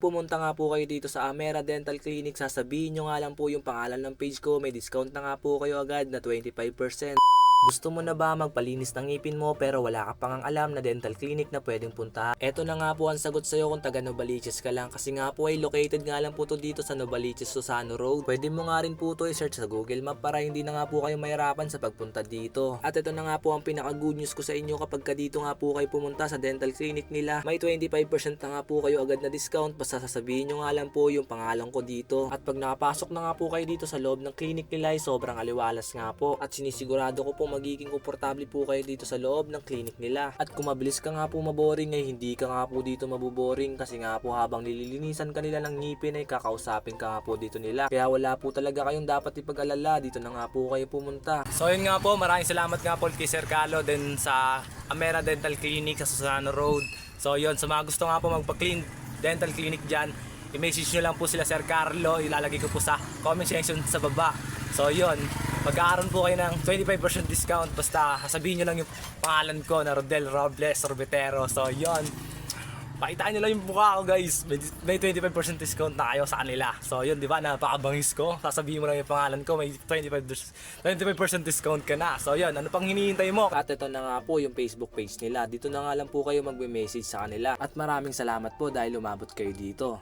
Pumunta nga po kayo dito sa Amera Dental Clinic, sasabihin nyo nga lang po yung pangalan ng page ko, may discount na nga po kayo agad na 25%. Gusto mo na ba magpalinis ng ngipin mo pero wala ka pang alam na dental clinic na pwedeng puntahan? Eto na nga po ang sagot sa'yo kung taga Novaliches ka lang kasi nga po ay located nga lang po to dito sa Novaliches Susano Road. Pwede mo nga rin po to i-search sa Google Map para hindi na nga po kayo mahirapan sa pagpunta dito. At ito na nga po ang pinaka good news ko sa inyo kapag ka dito nga po kayo pumunta sa dental clinic nila. May 25% na nga po kayo agad na discount basta sasabihin nyo nga lang po yung pangalan ko dito. At pag nakapasok na nga po kayo dito sa loob ng clinic nila ay sobrang aliwalas nga po. At sinisigurado ko po magiging komportable po kayo dito sa loob ng clinic nila. At kung mabilis ka nga po maboring ay hindi ka nga po dito mabuboring kasi nga po habang nililinisan ka nila ng ngipin ay kakausapin ka nga po dito nila. Kaya wala po talaga kayong dapat ipag-alala dito na nga po kayo pumunta. So yun nga po, maraming salamat nga po kay Sir Carlo din sa Amera Dental Clinic sa Susano Road. So yun, sa mga gusto nga po magpa-clean dental clinic dyan, i-message nyo lang po sila Sir Carlo, ilalagay ko po sa comment section sa baba. So yun, magkakaroon po kayo ng 25% discount basta sabihin nyo lang yung pangalan ko na Rodel Robles Sorbetero. So yun, Pakitaan nyo lang yung mukha ko guys. May, may 25% discount na kayo sa kanila. So yun, di ba? Napakabangis ko. Sasabihin mo lang yung pangalan ko. May 25, 25% discount ka na. So yun, ano pang hinihintay mo? At ito na nga po yung Facebook page nila. Dito na nga lang po kayo magme-message sa kanila. At maraming salamat po dahil umabot kayo dito.